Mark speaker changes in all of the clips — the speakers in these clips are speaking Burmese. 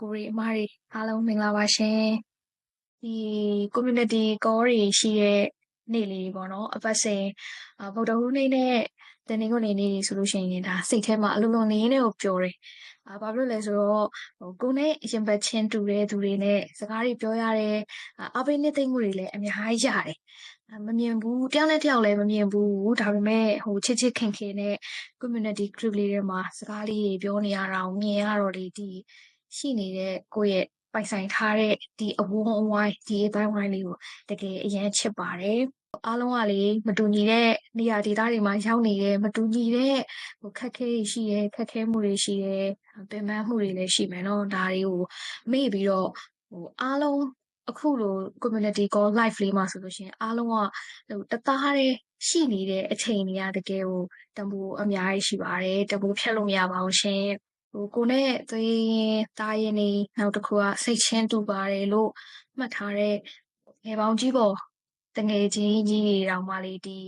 Speaker 1: ကိုရီအမတွေအားလုံးမင်္ဂလာပါရှင်ဒီ community call တွေရှိတဲ့နေ့လေးပေါ့နော်အပတ်စဉ်အာဗုဒ္ဓဟူးနေ့နဲ့တနင်္ဂနွေနေ့တွေဆိုလို့ရှိရင်ဒါစိတ်ထဲမှာအလုံးလုံးလေးနဲ့ကိုပျော်တယ်အာဘာဖြစ်လို့လဲဆိုတော့ဟိုကိုနဲ့ရင်ပတ်ချင်းတူတဲ့သူတွေနဲ့စကားတွေပြောရတဲ့အပိနှစ်သိမ့်မှုတွေလည်းအများကြီးရတယ်မမြင်ဘူးတယောက်နဲ့တယောက်လည်းမမြင်ဘူးဒါပေမဲ့ဟိုချစ်ချစ်ခင်ခင်နဲ့ community group လေးတွေမှာစကားလေးတွေပြောနေရတာကိုမြင်ရတော့လေဒီ ရှိနေတဲ့ကိုယ့်ရဲ့ပိုင်ဆိုင်ထားတဲ့ဒီအဝန်းအဝိုင်းဒီအတိုင်းဝိုင်းလေးကိုတကယ်အရင်ချစ်ပါတယ်အားလုံးကလေမတူညီတဲ့နေရာဒေသတွေမှာရောက်နေတဲ့မတူညီတဲ့ဟိုခက်ခဲရှိရဲခက်ခဲမှုတွေရှိရဲပင်ပန်းမှုတွေလည်းရှိမယ်နော်ဒါတွေကိုမေ့ပြီးတော့ဟိုအားလုံးအခုလို community call live လေးမှာဆိုလို့ရှိရင်အားလုံးကဟိုတသားတည်းရှိနေတဲ့အချိန်တွေကတကယ်ကိုတန်ဖိုးအများကြီးရှိပါတယ်တန်ဖိုးဖြတ်လို့မရပါဘူးရှင် ဟိုကိုနဲ့သွေးရင်သားရင်နေနောက်တစ်ခုကစိတ်ချင်းတူပါတယ်လို့မှတ်ထားတဲ့ငယ်ပေါင်းကြီးပေါ်တငယ်ချင်းကြီးတွေတောင်မှလေဒီ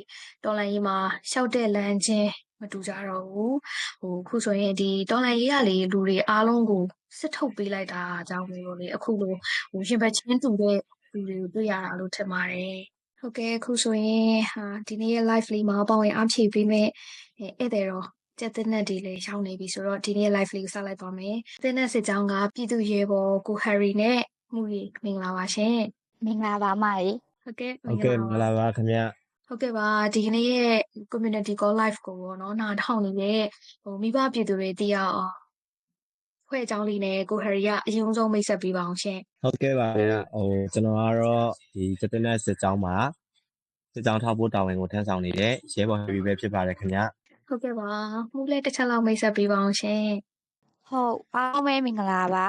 Speaker 1: တော်လိုင်းကြီးမှာရှောက်တဲ့လမ်းချင်းမတူကြတော့ဘူးဟိုခုဆိုရင်ဒီတော်လိုင်းကြီးကလေလူတွေအားလုံးကိုစစ်ထုတ်ပေးလိုက်တာအကြောင်းမျိုးလေအခုလိုဟိုရှင်ဘက်ချင်းတူတဲ့လူတွေကိုတွေ့ရတာလို့ထင်ပါတယ်ဟုတ်ကဲ့အခုဆိုရင်ဟာဒီနေ့ရဲ့ live လေးမှာပေါဝင်အားဖြည့်ပေးမဲ့ဧည့်သည်တော် ကျက်တဲ့နက်တွေလည်းရောက်နေပြီဆိုတော့ဒီနေ့ live လေးကိုစလိုက်ပါမယ်။တဲ့နက်စစ်ကြောင်းကပြည်သူရဲဘော်ကိုဟယ်ရီနဲ့မှုရီမင်္ဂလာပါရှင်
Speaker 2: မင်္ဂလာပါမကြီး။
Speaker 1: ဟုတ်ကဲ့
Speaker 3: ဟုတ်ကဲ့မင်္ဂလာပါခင်ဗျ
Speaker 1: ဟုတ်ကဲ့ပါဒီကနေ့ရဲ့ community call live ကိုပေါ့နော်နားထောင်နေတဲ့ဟိုမိဘပြည်သူတွေသိရအောင်ဖွဲ့အကြောင်းလေးနဲ့ကိုဟယ်ရီကအရင်ဆုံးမိတ်ဆက်ပေးပါအောင်ရှင်
Speaker 3: ဟုတ်ကဲ့ပါခင်ဗျဟိုကျွန်တော်ကတော့ဒီစက်တင်နဲ့စစ်ကြောင်းမှာစစ်ကြောင်းထောက်ဖို့တာဝန်ကိုထမ်းဆောင်နေတဲ့ရဲဘော်ဟီပဲဖြစ်ပါတယ်ခင်ဗျ။
Speaker 1: ဟုတ်ကဲ့ပါမှုလည်းတစ်ချက်လောက်မိတ်ဆက်ပေးပါအောင်ရှင်
Speaker 2: ဟုတ်အားလုံးပဲမင်္ဂလာပါ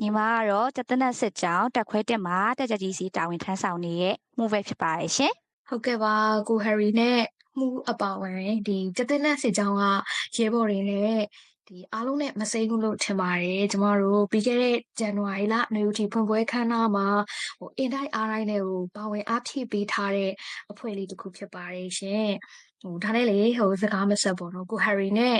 Speaker 2: ညီမကတော့တသက်နဲ့စစ်ကြောင်းတက်ခွဲတက်မှာတက်ကြကြီးစီတာဝန်ထမ်းဆောင်နေတဲ့မှုပဲဖြစ်ပါတယ်ရှင်။
Speaker 1: ဟုတ်ကဲ့ပါကိုဟယ်ရီနဲ့မှုအပါဝင်ဒီကျတဲ့နက်စစ်ကြောင်းကရဲဘော်တွေနဲ့ဒီအားလုံးနဲ့မစိမ့်ဘူးလို့ထင်ပါတယ်ကျမတို့ပြီးခဲ့တဲ့ဇန်နဝါရီလနေဦးတီဖွင့်ပွဲခန်းနာမှာဟိုအင်တိုင်းအားတိုင်းနဲ့ကိုပါဝင်အားဖြည့်ပေးထားတဲ့အဖွဲ့လေးတစ်ခုဖြစ်ပါတယ်ရှင် ဟိုဒါနဲ့လေဟိုစကားမဆက်ပေါ့နော်ကိုဟယ်ရီနဲ့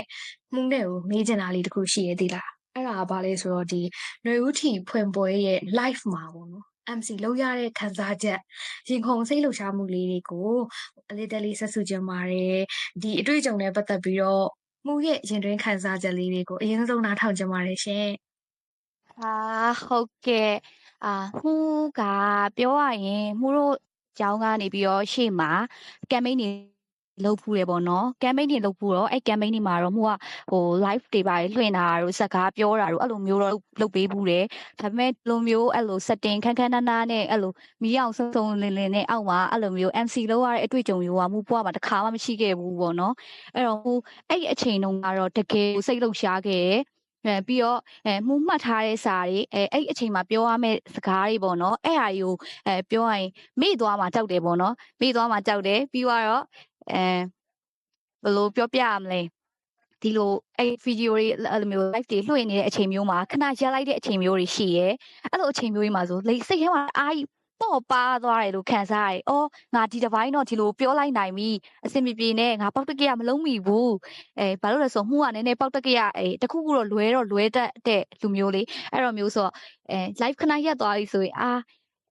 Speaker 1: မှုနဲ့ကိုမေးချင်တာလေးတစ်ခုရှိရသေးလားအဲ့ဒါကဘာလဲဆိုတော့ဒီနေဦးတီဖွင့်ပွဲရဲ့ live မှာပေါ့နော် MC လောက်ရတဲ့ခန်းစားချက်ရင်ခုန်စိတ်လှုပ်ရှားမှုလေးတွေကိုအလေးတက်လေးဆက်စုကြပါတယ်ဒီအတွေ့အကြုံနဲ့ပတ်သက်ပြီးတော့မှုရဲ့ရင်တွင်းခံစားချက်လေးတွေကိုအရင်ဆုံးနားထောင်ကြပါတယ်ရှင်
Speaker 2: အာဟုတ်ကဲ့အာမှုကပြောရရင်မှုတို့ကျောင်းကနေပြီးတော့ရှေ့မှာကမ်ပိန်းတွေ လုပ်ဖူးတယ်ပေါ့နော်ကမ်ပိန်းတွေလုပ်ဖူးတော့အဲ့ကမ်ပိန်းတွေမှာတော့မှုကဟို live တွေပါလွှင့်တာတို့စကားပြောတာတို့အဲ့လိုမျိုးတော့လုပ်ပေးဘူးတယ်ဒါပေမဲ့လိုမျိုးအဲ့လို setting ခန်းခန်းနားနားနဲ့အဲ့လိုမီးအောင်စုံစုံလင်လင်နဲ့အောက်မှာအဲ့လိုမျိုး MC လောက်ရတဲ့အတွေ့အကြုံမျိုးကမှုပွားမှာတစ်ခါမှမရှိခဲ့ဘူးပေါ့နော်အဲ့တော့ဟိုအဲ့ဒီအချိန်တုန်းကတော့တကယ်စိတ်လှုပ်ရှားခဲ့တယ်အဲပြီးတော့အဲမှုမှတ်ထားတဲ့စာတွေအဲအဲ့ဒီအချိန်မှာပြောရမယ့်စကားတွေပေါ့နော်အဲ့ဟာတွေကိုအဲပြောရရင်မေ့သွားမှာကြောက်တယ်ပေါ့နော်မေ့သွားမှာကြောက်တယ်ပြီးတော့ အဲဘယ်လိုပြောပြရမလဲဒီလိုအဲ့ဗီဒီယိုတွေအဲ့လိုမျိုး live တွေလွှင့်နေတဲ့အချိန်မျိုးမှာခဏရပ်လိုက်တဲ့အချိန်မျိုးတွေရှိရဲအဲ့လိုအချိန်မျိုးကြီးမှာဆိုလေစိတ်ထဲမှာအားကြီးပေါ့ပါသွားတယ်လို့ခံစားရတယ်။အော်ငါဒီတစ်ပိုင်းတော့ဒီလိုပြောလိုက်နိုင်ပြီအဆင်ပြေပြေနဲ့ငါပေါက်တက်ကရမလုံးမိဘူး။အဲဘာလို့လဲဆိုမှုကနည်းနည်းပေါက်တက်ကရအဲတခုခုတော့လွဲတော့လွဲတတ်တဲ့လူမျိုးလေးအဲ့တော့မျိုးဆိုတော့အဲ live ခဏရက်သွားပြီဆိုရင်အာ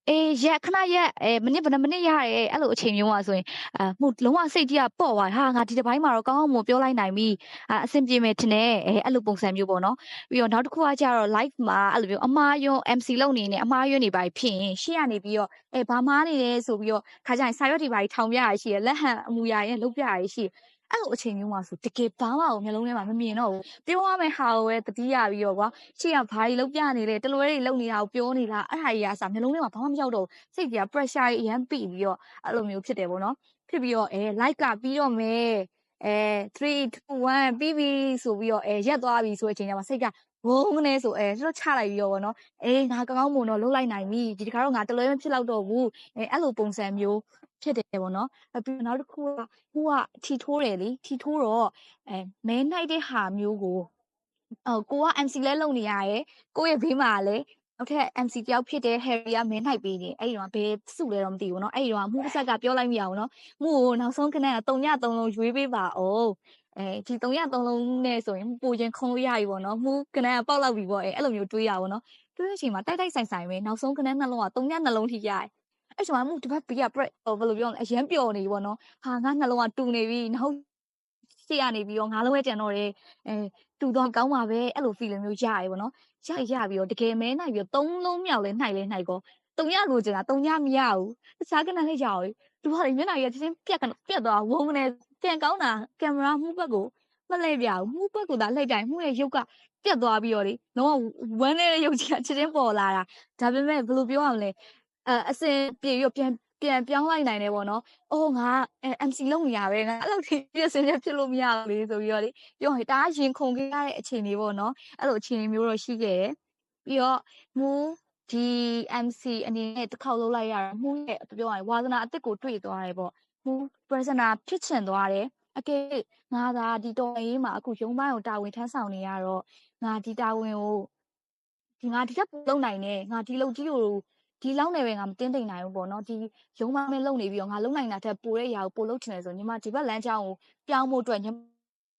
Speaker 2: အေးရက်ခဏရက်အဲမိနစ်ဘယ်နှမိနစ်ရရဲအဲ့လိုအချိန်မျိုးอ่ะဆိုရင်အာမှုလုံးဝစိတ်ကြီးကပေါ့သွားဟာငါဒီတစ်ပိုင်းမှာတော့ကောင်းအောင်မပြောလိုက်နိုင်ပြီအာအဆင်ပြေမယ်ထင်တယ်အဲအဲ့လိုပုံစံမျိုးပေါ့နော်ပြီးတော့နောက်တစ်ခုကကြတော့ live မှာအဲ့လိုမျိုးအမားယွန်း MC လုပ်နေနေအမားယွန်းနေပါဖြစ်ရင်ရှေ့ကနေပြီးတော့အဲဘာမားနေလဲဆိုပြီးတော့ခါကျရင်စာရွက်တွေပါထောင်ပြရရှိရလက်ဟန်အမူအရာရဲ့လုပ်ပြရရှိ အဲ့လိုအချိန်မျိုးမှာဆိုတကယ်ဘာမှကိုမျိုးလုံးထဲမှာမမြင်တော့ဘူးပြောရမယ့်ဟာကိုပဲတတိယပြီးတော့ကွာရှေ့ကဘာကြီးလုပ်ပြနေလဲတလွဲတွေလုပ်နေတာကိုပြောနေတာအဲ့ဟာကြီးကစာမျိုးလုံးထဲမှာဘာမှမရောက်တော့ဘူးစိတ်ကြီးက pressure ကြီးအရန်ပိပြီးတော့အဲ့လိုမျိုးဖြစ်တယ်ပေါ့နော်ဖြစ်ပြီးတော့အဲ like ကပြီးတော့မယ်အဲ3 2 1ပြီးပြီဆိုပြီးတော့အဲရက်သွားပြီဆိုတဲ့အချိန်ကျမှစိတ်ကဝုန်းနေဆိုအဲလွတ်ချလိုက်ပြီးတော့ဗောနော်အေးငါကောင်းကောင်းမွန်တော့လှုပ်လိုက်နိုင်ပြီဒီတခါတော့ငါတလွဲမဖြစ်တော့တော့ဘူးအဲအဲ့လိုပုံစံမျိုး ဖြစ်တယ်ပေါ့နော်အပြီးနောက်တစ်ခုကဟိုကထီထိုးတယ်လေထီထိုးတော့အဲမဲနိုင်တဲ့ဟာမျိုးကိုအော်ကိုက MC လဲလုပ်နေရတယ်ကိုယ့်ရဲ့ဘေးမှာလည်းနောက်ထပ် MC တယောက်ဖြစ်တဲ့ Harry ကမဲနိုင်ပေးတယ်အဲ့ဒီတော့ဘယ်စုလဲတော့မသိဘူးเนาะအဲ့ဒီတော့မှုပစက်ကပြောလိုက်မိအောင်เนาะမှုကိုနောက်ဆုံးခဏက3ည3လုံးရွေးပေးပါအောင်အဲဒီ3ည3လုံးနဲ့ဆိုရင်ပူချင်းခုံလို့ရပြီပေါ့နော်မှုကနန်းကပေါက်လောက်ပြီပေါ့အဲအဲ့လိုမျိုးတွေးရပါပေါ့နော် တွဲတဲ့အချိန်မှာတိုက်တိုက်ဆိုင်ဆိုင်ပဲနောက်ဆုံးကနန်းနှလုံးကတုံညနှလုံးထိရတယ် အဲ့ချိန်မှာမှုတစ်ပတ်ပြီးက break ဟိုဘယ်လိုပြောမလဲအရန်ပျော်နေပြီပေါ့နော်ဟာငါနှလုံးကတူနေပြီနောက်ရှေ့ကနေပြီးတော့ငါလုံးဝကြံတော့တယ်အဲတူတော့ကောင်းပါပဲအဲ့လို feeling မျိုးရရပေါ့နော်ရရပြီးတော့တကယ်မဲနိုင်ပြီးတော့သုံးလုံးမြောက်လဲနိုင်လဲနိုင်ကောတုံရလိုချင်တာတုံရမရဘူးတခြားကနန်းလေးရအောင်လူဟာတွေမျက်နှာကြီးချင်းပြက်ကပြက်သွားဝုန်းနေပြန်ကောင်းတာကင်မရာမှုဘက်ကိုမလှည့်ပြဘူးမှုဘက်ကိုသာလှည့်ပြရင်မှုရဲ့ရုပ်ကပြက်သွားပြီးတော့လေလုံးဝဝမ်းနေတဲ့ရုပ်ကြီးကချက်ချင်းပေါ်လာတာဒါပေမဲ့ဘယ်လိုပြောရမလဲ အဲအစင်ပြေပြီးတော့ပြန်ပြန်ပြောင်းလိုက်နိုင်တယ်ပေါ့နော်။အော်ငါအဲ MC လုပ်နေရပဲငါအဲ့လိုထိပြည့်စင်ချက်ဖြစ်လို့မရဘူးလေဆိုပြီးတော့လေပြောရင်ဒါကရင်ခုန်ခဲ့ရတဲ့အခြေအနေပေါ့နော်။အဲ့လိုအခြေအနေမျိုးတော့ရှိခဲ့တယ်။ပြီးတော့မူဒီ MC အနေနဲ့တစ်ခေါက်လုံးလိုက်ရတာမှုရဲ့ပြောရရင်ဝါသနာအစ်စ်ကိုတွေ့သွားတယ်ပေါ့။မှု prisoner ဖြစ်ချင်သွားတယ်။အကယ်ငါသာဒီတော်ရေးမှာအခုရုံးပိုင်းကိုတာဝန်ထမ်းဆောင်နေရတော့ငါဒီတာဝန်ကိုဒီငါဒီထက်ပိုလုပ်နိုင်တယ်ငါဒီလုပ်ကြီးကို ဒီလောက်နေပဲငါမတင်းတိမ်နိုင်ဘူးပေါ့နော်ဒီရုံမမဲလုံနေပြီးတော့ငါလုံနိုင်တာတက်ပိုတဲ့အရာကိုပို့လို့ထင်တယ်ဆိုညီမဒီဘက်လမ်းကြောင်းကိုပြောင်းဖို့အတွက်ညီ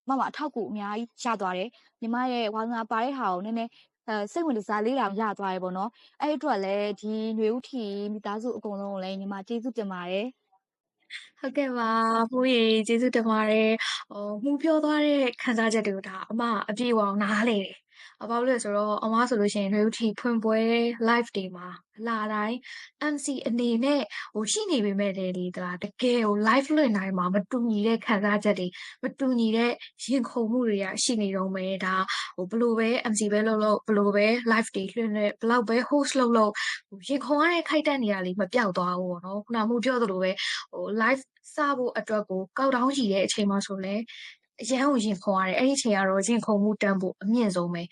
Speaker 2: မမအထောက်ကူအများကြီးရသွားတယ်ညီမရဲ့ဝါငါပါတဲ့ဟာကိုနည်းနည်းအဲစိတ်ဝင်စားလေးတာရသွားတယ်ပေါ့နော်အဲ့အတွက်လည်းဒီຫນွေဥထီမိသားစုအကုန်လုံးကိုလည်းညီမကျေးဇူးတင်ပါတယ်
Speaker 1: ဟုတ်ကဲ့ပါဘိုးရေကျေးဇူးတင်ပါတယ်ဟိုမှုပြောသွားတဲ့ခံစားချက်တွေကိုဒါအမအပြေအောင်နားလေတယ် ဘာလို့လဲဆိုတော့အမဆိုလို့ရှိရင် reality ဖွင့်ပွဲ live တွေမှာလာတိုင်း MC အနေနဲ့ဟိုရှိနေပေမဲ့လေဒီဒါတကယ်ဟို live လွှင့်တိုင်းမှာမတူညီတဲ့ခံစားချက်တွေမတူညီတဲ့ရင်ခုန်မှုတွေကရှိနေတော့မယ်ဒါဟိုဘလို့ပဲ MC ပဲလုပ်လို့ဘလို့ပဲ live တွေလွှင့်နေဘလောက်ပဲ host လုပ်လို့ဟိုရင်ခုန်ရတဲ့ခိုက်တက်နေရလေးမပြောက်သွားဘူးပေါ့နော်ခုနကမှုပြောသလိုပဲဟို live စဖို့အတွက်ကိုကောက်တောင်းရှိတဲ့အချိန်မှာဆိုလဲ အရန်ကိုရင်ခုန်ရတယ်အဲ့ဒီအချိန်ကတော့ရင်ခုန်မှုတန်းဖို့အမြင့်ဆုံးပဲ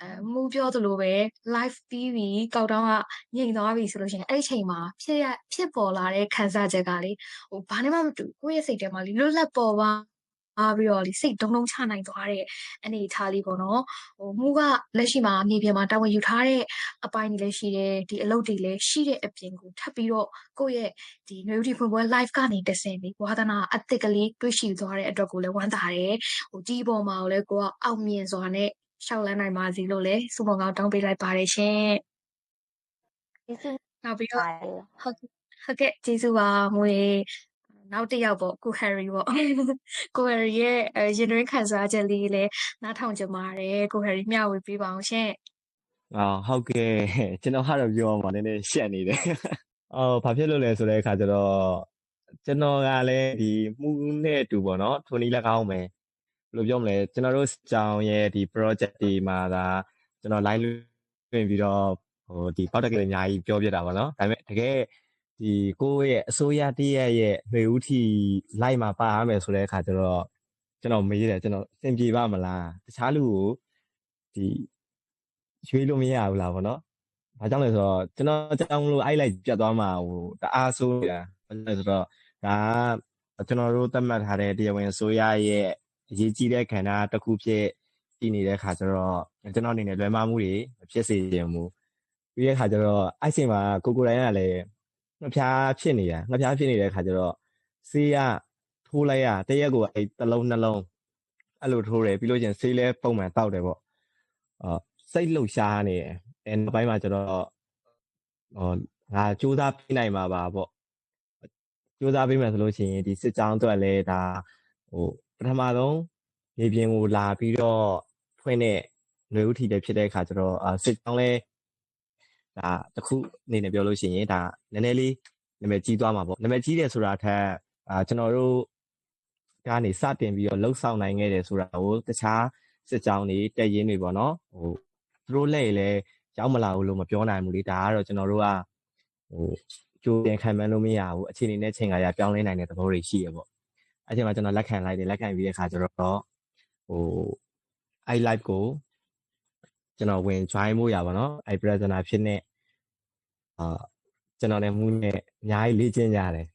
Speaker 1: အဲမှုပြောသလိုပဲ live ပြီးပြီကောက်တောင်းကညင်သွားပြီဆိုလို့ရှိရင်အဲ့ဒီအချိန်မှာဖြစ်ရဖြစ်ပေါ်လာတဲ့ခံစားချက်ကလေဟိုဘာနဲ့မှမတူကိုယ့်ရဲ့စိတ်ထဲမှာလေလွတ်လပ်ပေါ်ပါ အားပြီးတော့လေစိတ်ဒုံဒုံချနိုင်သွားတဲ့အနေအထားလေးပေါ့နော်ဟိုမှုကလက်ရှိမှာမြေပြင်မှာတာဝန်ယူထားတဲ့အပိုင်းတွေလည်းရှိတယ်ဒီအလုပ်တွေလည်းရှိတဲ့အပြင်ကိုထပ်ပြီးတော့ကိုယ့်ရဲ့ဒီနွေဦးတီဖွင့်ပွဲ live ကနေတဆင်ပြီးဝါသနာအသစ်ကလေးတွေ့ရှိသွားတဲ့အတွက်ကိုလည်းဝမ်းသာတယ်ဟိုဒီပေါ်မှာလည်းကိုကအောင်မြင်စွာနဲ့ရှောက်လန်းနိုင်ပါစေလို့လည်းစုမကောင်းတောင်းပေးလိုက်ပါတယ်ရှင်
Speaker 2: ကျေးဇူး
Speaker 1: နောက်ပြီး
Speaker 2: ပါ
Speaker 1: တော့
Speaker 2: တယ်
Speaker 1: ဟုတ်ဟုတ်ကဲ့ကျေးဇူးပါမွေ နောက်တစ်ယောက်ပေါ့ကိုဟယ်ရီပေါ့ကိုဟယ်ရီရဲ့အဲရင်တွင်းခံစားချက်လေးလည်းနားထောင်ကြပါတယ်ကိုဟယ်ရီမျှဝေပေးပါအောင်ရှင်
Speaker 3: အာဟုတ်ကဲ့ကျွန်တော်ကတော့ပြောမှာနည်းနည်းရှက်နေတယ်အော်ဘာဖြစ်လို့လဲဆိုတဲ့အခါကျတော့ကျွန်တော်ကလည်းဒီမှုနဲ့အတူပေါ့နော်ထိုနည်း၎င်းပဲဘယ်လိုပြောမလဲကျွန်တော်တို့ကြောင်ရဲ့ဒီ project ဒီမှာဒါကျွန်တော် line လွှင့်ပြီးတော့ဟိုဒီပေါက်တက်ကလေးအများကြီးပြောပြတာပေါ့နော်ဒါပေမဲ့တကယ် ဒီကိုယ့်ရဲ့အစိုးရတရက်ရဲ့ຫນွေဦးထီလိုက်မှာပါရမယ်ဆိုတဲ့အခါကျတော့ကျွန်တော်မေးတယ်ကျွန်တော်အဆင်ပြေပါမလားတခြားလူကိုဒီရွေးလို့မရဘူးလားဗောနော်။ဘာကြောင့်လဲဆိုတော့ကျွန်တော်ကြောင်းလို့အိုက်လိုက်ပြတ်သွားမှာဟိုတအားဆိုးနေတာ။ဘာကြောင့်လဲဆိုတော့ဒါကကျွန်တော်တို့သတ်မှတ်ထားတဲ့တရားဝင်ဆိုရရဲ့အရေးကြီးတဲ့ခန္ဓာတစ်ခုဖြစ်တည်နေတဲ့ခါကျတော့ကျွန်တော်အနေနဲ့လွယ်မမှုတွေမဖြစ်စေချင်ဘူး။ပြီးတဲ့ခါကျတော့အဲ့ချိန်မှာကိုကိုတိုင်းကလည်း ငှက်ဖျားဖြစ်နေတာငှက်ဖျားဖြစ်နေတဲ့ခါကျတော့ဆေးရထိုးလိုက်ရတရက်ကိုအဲ့တစ်လုံးနှလုံးအဲ့လိုထိုးတယ်ပြီးလို့ကျရင်ဆေးလဲပုံမှန်တောက်တယ်ပေါ့။အော်စိတ်လှုပ်ရှားနေတယ်အဲနောက်ပိုင်းမှာကျတော့ဟောငါစူးစမ်းပြနိုင်မှာပါပေါ့စူးစမ်းပေးမယ်ဆိုလို့ရှိရင်ဒီစစ်ကြောင်းအတွက်လည်းဒါဟိုပထမဆုံးမြေပြင်ကိုလာပြီးတော့ဖွင့်တဲ့ຫນွေဥထီလည်းဖြစ်တဲ့အခါကျတော့အာစစ်ကြောင်းလည်း ဒါတစ်ခုအနေနဲ့ပြောလို့ရှိရင်ဒါနည်းနည်းလေးနာမည်ကြီးသွားမှာပေါ့နာမည်ကြီးတယ်ဆိုတာထက်အာကျွန်တော်တို့ကနေစတင်ပြီးတော့လှုပ်ဆောင်နိုင်ခဲ့တယ်ဆိုတာကိုတခြားစစ်ကြောင်းတွေတက်ရင်တွေပေါ့နော်ဟိုသူတို့လက်ရည်လဲရောက်မလာဘူးလို့မပြောနိုင်ဘူးလေဒါကတော့ကျွန်တော်တို့ကဟိုကြိုတင်ခံမှန်းလို့မရဘူးအခြေအနေနဲ့ချိန်ခါရပြောင်းလဲနိုင်တဲ့သဘောတွေရှိရပေါ့အဲ့ချိန်မှာကျွန်တော်လက်ခံလိုက်တယ်လက်ခံပြီးတဲ့ခါကျတော့ဟိုအဲ့ live ကို ကျွန်တော်ဝင် join ဖို့ရပါတော့အဲ့ presenter ဖြစ်နေအာကျွန်တော်လည်းမူးနဲ့အများကြီးလေ့ကျင့်ကြတယ်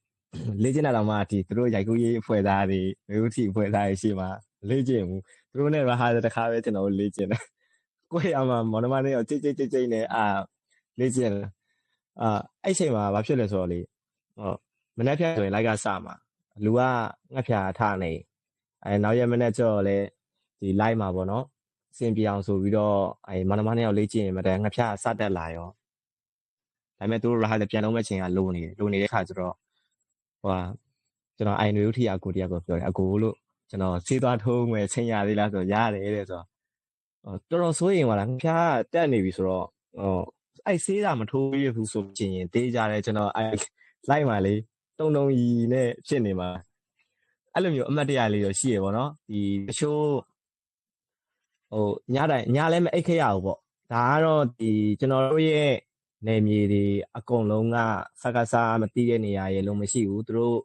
Speaker 3: လေ့ကျင့်တာတော့မှဒီသူတို့ရိုက်ကူးရေးအဖွဲ့သားတွေမျိုးတီအဖွဲ့သားတွေရှိမှလေ့ကျင့်ဘူးသူတို့နဲ့ရဟာတခါပဲကျွန်တော်လေ့ကျင့်တယ်ကိုယ့်ရမှာမော်နမနဲ့ကြိတ်ကြိတ်ကြိတ်ကြိတ်နဲ့အာလေ့ကျင့်အာအဲ့ချိန်မှာဘာဖြစ်လဲဆိုတော့လေဟောမနေ့ဖြတ်ဆိုရင်လိုက်ကစမှာလူကငှက်ဖြာထနေအဲနောက်ရက်မနေ့ကျတော့လေဒီ live မှာပေါ့နော် အဆင်ပြေအောင်ဆိုပြီးတော့အဲမနမနှစ်ယောက်လေ့ကျင့်ရင်မတည်းငါဖြာစတက်လာရောဒါပေမဲ့သူတို့ရဟာလည်းပြန်လုံးမဲ့ချိန်ကလိုနေတယ်လိုနေတဲ့ခါကျတော့ဟိုဟာကျွန်တော်အိုင်နွေဦးထီအကိုတရားကိုပြောတယ်အကိုလို့ကျွန်တော်စေးသွားထိုးငွေချိန်ရသေးလားဆိုတော့ရတယ်တဲ့ဆိုတော့တော်တော်စိုးရင်ပါလားငါဖြာတက်နေပြီဆိုတော့ဟိုအဲ့စေးတာမထိုးရဘူးဆိုချင်ရင်တေးကြတယ်ကျွန်တော်အဲ့လိုက်ပါလေတုံတုံကြီးနဲ့ဖြစ်နေမှာအဲ့လိုမျိုးအမှတ်တရလေးတော့ရှိရပါတော့ဒီတချို့ ဟိုညတိုင်းညလည်းမအိတ်ခရဘူးပေါ့ဒါကတော့ဒီကျွန်တော်တို့ရဲ့နေမြေတွေအကုန်လုံးကစကားစားမသိတဲ့နေရာရေလုံးမရှိဘူးသူတို့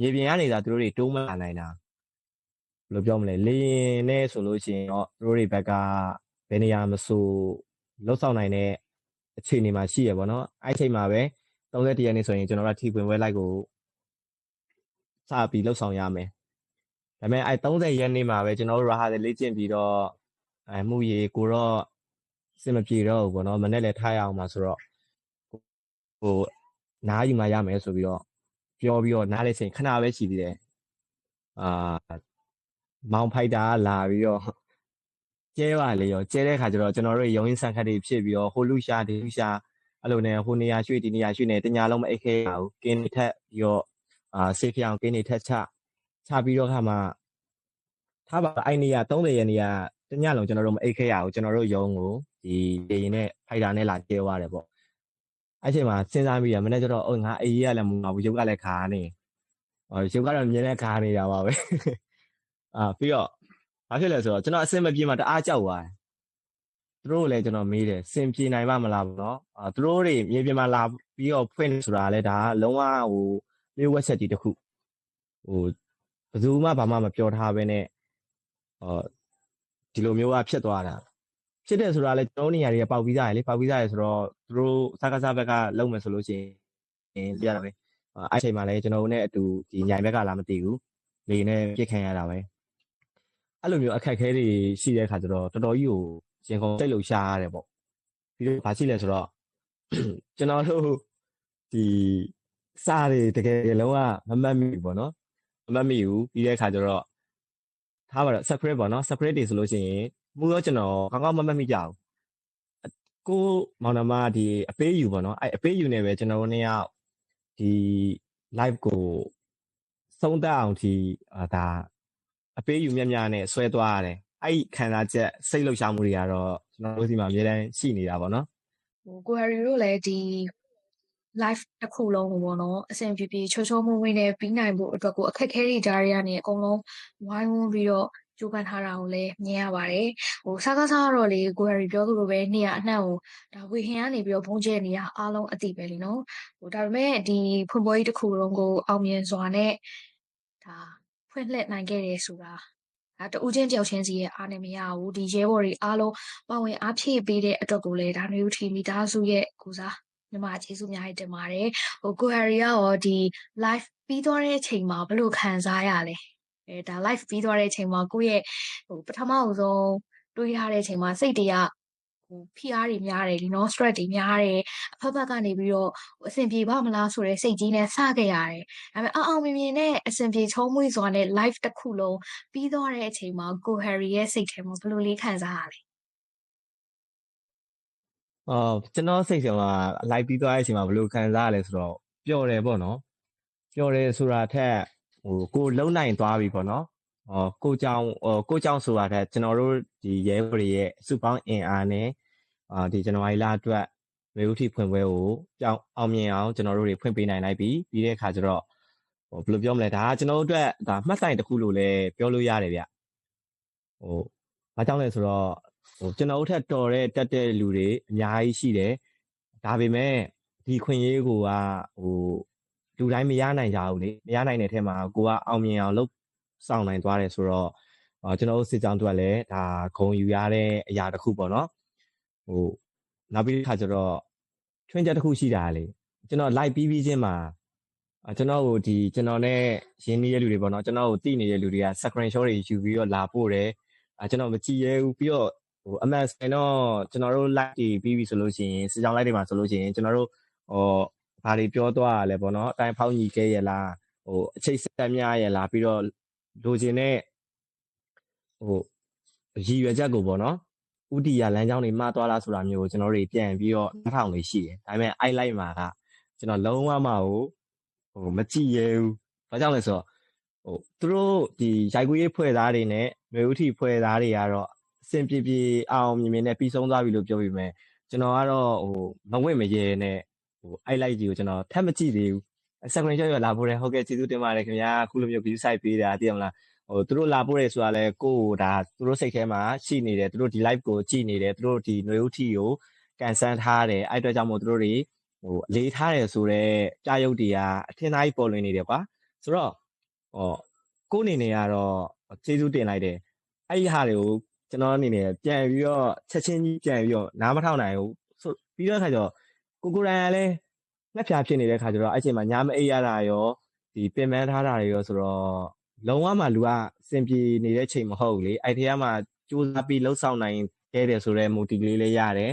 Speaker 3: မြေပြင်ကနေသာသူတို့တွေတိုးမလာနိုင်တာဘယ်လိုပြောမလဲလေရင်နဲ့ဆိုလို့ရှိရင်တော့သူတို့တွေဘက်ကဘယ်နေရာမဆိုလှုပ်ဆောင်နိုင်တဲ့အခြေအနေမှာရှိရပါတော့အဲ့ချိန်မှာပဲ31ရက်နေ့ဆိုရင်ကျွန်တော်တို့ထီပွင့်ပွဲလိုက်ကိုစပြီးလှုပ်ဆောင်ရမယ်ဒါပေမဲ့အဲ30ရက်နေ့မှာပဲကျွန်တော်တို့ရာဟာလေ့ကျင့်ပြီးတော့ အဲမှုရေကိုတော့စင်မပြေတော့ဘူးပေါ့နော်မနေ့လည်းထားရအောင်ပါဆိုတော့ဟိုနားယူမှရမယ်ဆိုပြီးတော့ပြောပြီးတော့နားလေးချိန်ခဏပဲရှိသေးတယ်အာမောင်ဖိုက်တာလာပြီးတော့ကျဲပါလေရောကျဲတဲ့ခါကျတော့ကျွန်တော်တို့ရုံရင်းဆန်ခတ်တွေဖြစ်ပြီးတော့ဟိုလူရှာဒီလူရှာအဲ့လိုနဲ့ဟိုနေရာရွှေ့ဒီနေရာရွှေ့နေတညာလုံးမအိတ်ခဲရဘူးကင်းထက်ပြီးတော့အာဆေးဖျောင်ကင်းနေထက်ချချပြီးတော့ခါမှထားပါအဲ့နေရာ30ရက်နေရာ တညလုံးကျွန်တော်တို့မအိတ်ခဲရဘူးကျွန်တော်တို့ရုံကိုဒီရေရင်နဲ့ဖိုက်တာနဲ့လာကျဲသွားတယ်ပေါ့အဲ့ချိန်မှာစဉ်းစားမိရမနေ့ကျတော့အော်ငါအေးရလည်းမငါဘူးရုပ်ကလည်းခါနေဟောရုပ်ကတော့မြင်တဲ့ခါနေတာပါပဲအာပြီးတော့ဘာဖြစ်လဲဆိုတော့ကျွန်တော်အစင်မပြေမှတအားကြောက်သွားတယ်သူတို့လည်းကျွန်တော်မေးတယ်စင်ပြေနိုင်ပါမလားပေါ့နော်အာသူတို့တွေမြေပြင်မှာလာပြီးတော့ဖွင့်ဆိုတာလည်းဒါလုံးဝဟိုမျိုးဝက်ချက်ကြီးတစ်ခုဟိုဘယ်သူမှဘာမှမပြောထားဘဲနဲ့ဟော ဒီလိုမျိုးကဖြစ်သွားတာဖြစ်တယ်ဆိုတာလည်းကျွန်တော်နေရာတွေကပေါက်ပြီးသားရလေပေါက်ပြီးသားရဆိုတော့သူတို့စကားစားဘက်ကလုံမယ်ဆိုလို့ရှိရင်ပြရတာပဲအဲ့ချိန်မှာလည်းကျွန်တော်တို့နဲ့အတူဒီညိုင်ဘက်ကလာမသိဘူးလေနဲ့ပြစ်ခံရတာပဲအဲ့လိုမျိုးအခက်ခဲတွေရှိတဲ့အခါကျတော့တော်တော်ကြီးကိုရင်ကုန်စိတ်လှုပ်ရှားရတယ်ပေါ့ပြီးတော့ဘာရှိလဲဆိုတော့ကျွန်တော်တို့ဒီစားတွေတကယ်လုံးဝမမှတ်မိဘူးပေါ့နော်မမှတ်မိဘူးပြီးတဲ့အခါကျတော့ ထားပါတော့ separate ပေါ့နော် separate တွေဆိုလို့ရှိရင်မှုတော့ကျွန်တော်ကောင်းကောင်းမမှတ်မိကြဘူးကိုမောင်နှမဒီအပေးယူပေါ့နော်အဲ့အပေးယူနေပဲကျွန်တော်တို့နှစ်ယောက်ဒီ live ကိုဆုံးသက်အောင်ဒီအာဒါအပေးယူမြတ်များနဲ့ဆွဲသွားရတယ်အဲ့ခံစားချက်စိတ်လှုပ်ရှားမှုတွေကတော့ကျွန်တော်တို့ဒီမှာအများတန်းရှိနေတာပေါ့နော်
Speaker 1: ဟိုကိုဟရီတို့လည်းဒီ live တစ်ခုလုံးကိုပေါ့နော်အဆင်ပြေပြေချောချောမွေ့မွေ့နဲ့ပြီးနိုင်ဖို့အတွက်ကိုအခက်အခဲတွေကြားရနေအကုန်လုံးဝိုင်းဝန်းပြီးတော့ကြိုးပမ်းထားတာကိုလည်းမြင်ရပါတယ်ဟိုစားကားစားကတော့လေကိုဟရီပြောသလိုပဲနေရအနှံ့ကိုဒါဝေဟင်ကနေပြီးတော့ဘုံကျဲနေရအားလုံးအတိပဲလीနော်ဟိုဒါပေမဲ့ဒီဖွင့်ပွဲကြီးတစ်ခုလုံးကိုအောင်မြင်စွာနဲ့ဒါဖွင့်လှစ်နိုင်ခဲ့တယ်ဆိုတာဒါတူးချင်းတယောက်ချင်းစီရဲ့အားနဲ့မရဘူးဒီရဲဘော်တွေအားလုံးပါဝင်အားဖြည့်ပေးတဲ့အတွက်ကိုလည်းဒါမျိုးထီမိသားစုရဲ့ကိုစား ညီမကျေးဇူးအများကြီးတင်ပါတယ်ဟိုကိုဟရီကရောဒီ live ပြီးသွားတဲ့အချိန်မှာဘယ်လိုခံစားရလဲအဲဒါ live ပြီးသွားတဲ့အချိန်မှာကိုယ့်ရဲ့ဟိုပထမအဆုံးတွေးထားတဲ့အချိန်မှာစိတ်တွေကဟိုဖိအားတွေများတယ်ဒီနော် stress တွေများတယ်အဖက်ဖက်ကနေပြီးတော့အဆင်ပြေပါမလားဆိုတဲ့စိတ်ကြီးနဲ့စခဲ့ရတယ်ဒါပေမဲ့အအောင်မြင်မြင်နဲ့အဆင်ပြေချုံးမွေ့စွာနဲ့ live တစ်ခုလုံးပြီးသွားတဲ့အချိန်မှာကိုဟရီရဲ့စိတ်ထဲမှာဘယ်လိုလေးခံစားရလဲ
Speaker 3: အော်ကျွန်တော်စိတ်ထဲမှာလိုက်ပြီးသွားတဲ့အချိန်မှာဘယ်လိုခံစားရလဲဆိုတော့ပျော်တယ်ပေါ့နော်ပျော်တယ်ဆိုတာထက်ဟိုကိုလုံနိုင်သွားပြီပေါ့နော်ဟောကိုကြောင်ဟိုကိုကြောင်ဆိုတာထက်ကျွန်တော်တို့ဒီရဲဘော်တွေရဲ့စုပေါင်းအင်အားနဲ့အာဒီဇန်နဝါရီလအတွက်မေဦးထိဖွင့်ပွဲကိုကြောင်အောင်မြင်အောင်ကျွန်တော်တို့တွေဖွင့်ပေးနိုင်လိုက်ပြီပြီးတဲ့အခါကျတော့ဟိုဘယ်လိုပြောမလဲဒါကကျွန်တော်တို့အတွက်ဒါမှတ်ဆိုင်တစ်ခုလို့လည်းပြောလို့ရတယ်ဗျဟိုဘာကြောင့်လဲဆိုတော့ ဟိုကျွန်တော်တို့ထက်တော်တဲ့တက်တဲ့လူတွေအများကြီးရှိတယ်ဒါပေမဲ့ဒီခွင့်ရေးကိုကဟိုလူတိုင်းမရနိုင်ကြဘူးလေမရနိုင်တဲ့ထဲမှာကိုကအောင်မြင်အောင်လုပ်ဆောင်နိုင်သွားတယ်ဆိုတော့အာကျွန်တော်တို့စစ်ကြောင်းတို့ကလည်းဒါဂုံယူရတဲ့အရာတစ်ခုပေါ့နော်ဟိုနောက်ပြီးခါကျတော့ထွင်းချက်တစ်ခုရှိတာလေကျွန်တော် live ပြီးပြီးချင်းမှာအာကျွန်တော်ကိုဒီကျွန်တော်နဲ့ရင်းနှီးတဲ့လူတွေပေါ့နော်ကျွန်တော်ကိုတိနေတဲ့လူတွေက screen shot တွေယူပြီးတော့လာပို့တယ်အာကျွန်တော်မကြည့်ရဲဘူးပြီးတော့ ဟိုအမှန်ဆိုရင်တော့ကျွန်တော်တို့ live တွေပြီးပြီဆိုလို့ရှိရင်စစ်ကြောင်း live တွေမှာဆိုလို့ရှိရင်ကျွန်တော်တို့ဟိုဘာတွေပြောသွားရလဲပေါ့နော်အတိုင်းဖောက်ညီခဲ့ရလားဟိုအချိတ်ဆက်များရလားပြီးတော့လိုချင်တဲ့ဟိုရည်ရွယ်ချက်ကိုပေါ့နော်ဥတီရလမ်းကြောင်းတွေမှားသွားလားဆိုတာမျိုးကိုကျွန်တော်တို့ပြန်ပြီးတော့နှထောင်လေးရှိတယ်ဒါပေမဲ့အိုက်လိုက်မှာကကျွန်တော်လုံးဝမှဟိုဟိုမကြည့်ရဘူးဘာကြောင့်လဲဆိုတော့ဟိုသူတို့ဒီရိုက်ကူးရေးဖွဲ့သားတွေနဲ့မျိုးဥတီဖွဲ့သားတွေကတော့ အဆင်ပြေပြေအောင်မြင်မြင်နဲ့ပြီးဆုံးသွားပြီလို့ပြောပြီးမယ်ကျွန်တော်ကတော့ဟိုမဝင့်မရဲနဲ့ဟိုအိုက်လိုက်ကြီးကိုကျွန်တော်ထပ်မကြည့်သေးဘူးဆက်ခွင့်ကြောက်ရလာဖို့တယ်ဟုတ်ကဲ့ကျေးဇူးတင်ပါတယ်ခင်ဗျာအခုလိုမျိုး view site ပေးတာသိရမလားဟိုသူတို့လာပို့ရဲဆိုတာလဲကိုယ့်ကိုဒါသူတို့စိတ်ထဲမှာရှိနေတယ်သူတို့ဒီ live ကိုကြည့်နေတယ်သူတို့ဒီຫນွေဥတီကိုကန်ဆန်းထားတယ်အဲ့အတွက်ကြောင့်မို့သူတို့တွေဟိုအလေးထားတယ်ဆိုတော့ကြာရုပ်တွေကအထင်သားကြီးပေါ်လွင်နေတယ်ကွာဆိုတော့ဟောကိုယ့်အနေနဲ့ကတော့ကျေးဇူးတင်လိုက်တယ်အဲ့ဒီဟာတွေကို ကျွန်တော်အနေနဲ့ပြန်ပြီးတော့ချက်ချင်းကြီးပြန်ပြီးတော့နားမထောင်နိုင်ဘူးဆိုပြီးတော့ခါကျတော့ကိုကိုရန်ကလည်းငှက်ဖြာဖြစ်နေတဲ့ခါကျတော့အဲ့ချိန်မှာညမအိပ်ရတာရောဒီပင်ပန်းထားတာတွေရောဆိုတော့လုံးဝမှလူကစင်ပြေနေတဲ့ချိန်မဟုတ်ဘူးလေအဲ့ဒီကမှစူးစမ်းပြီးလှုပ်ဆောင်နိုင်ခဲ့တယ်ဆိုတော့ motive လေးလေးရတယ်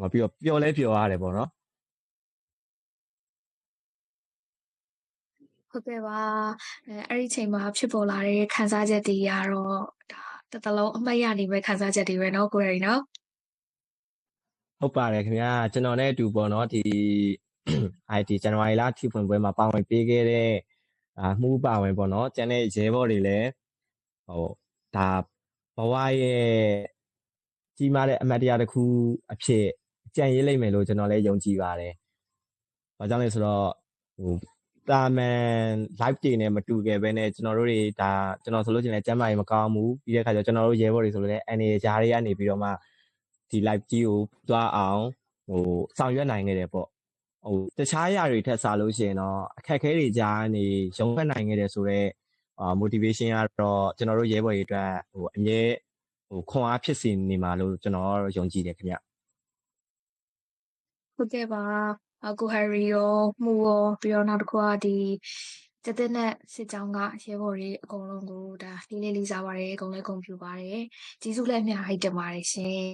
Speaker 3: ဟောပြီးတော့ပျော်လဲပျော်ရတယ်ပေါ့နော်
Speaker 1: ဟုတ်ကဲ့ပါအဲအဲ့ဒီချိန်မှာဖြစ်ပေါ်လာတဲ့ခံစားချက်တွေကတော့ဒါ တစ်သလုံးအမှတ်ရနေပဲခံစားချက်တွေပဲเนาะကိုရည်เนาะ
Speaker 3: ဟုတ်ပါတယ်ခင်ဗျာကျွန်တော်နဲ့အတူပေါ့နော်ဒီ IT ဇန်နဝါရီလထိဖွင့်ပွဲမှာပါဝင်ပေးခဲ့တဲ့အာမှုပါဝင်ပေါ့နော်ကျန်တဲ့ရဲဘော်တွေလည်းဟိုဒါဘဝရဲ့ကြီးမားတဲ့အမတ်တရားတစ်ခုအဖြစ်ကြံ့ရေးလိုက်မယ်လို့ကျွန်တော်လည်းယုံကြည်ပါတယ်။ဘာကြောင့်လဲဆိုတော့ဟို တာမန် live တွေနဲ့မတူခဲ့ဘဲနဲ့ကျွန်တော်တို့တွေဒါကျွန်တော်ဆိုလို့ချင်းလည်းကျမ်းမာရေးမကောင်းဘူးပြီးတဲ့အခါကျတော့ကျွန်တော်တို့ရဲဘော်တွေဆိုလို့လည်းအနေကြားတွေကနေပြီးတော့မှဒီ live ကြီးကိုတွားအောင်ဟိုဆောင်ရွက်နိုင်ခဲ့တယ်ပေါ့ဟိုတခြားအရာတွေထက်စားလို့ရှိရင်တော့အခက်အခဲတွေကြားနေရုံးဖက်နိုင်ခဲ့တယ်ဆိုတော့အာ motivation ကတော့ကျွန်တော်တို့ရဲဘော်တွေအတွက်ဟိုအမြဲဟိုခွန်အားဖြစ်စေနေမှာလို့ကျွန်တော်ယုံကြည်တယ်ခင်ဗျ
Speaker 1: ဟုတ်ကဲ့ပါအ ကိုဟယ်ရီရောမှုရောပြီးတော့နောက်တစ်ခုကဒီတသက်နဲ့စစ်ကြောင်းကရဲဘော်တွေအကုန်လုံးကိုဒါလေးလေးလေးစားပါတယ်အကုန်လည်းဂုဏ်ပြုပါတယ်ကျေးဇူးလည်းအများကြီးတင်ပါတယ်ရှင်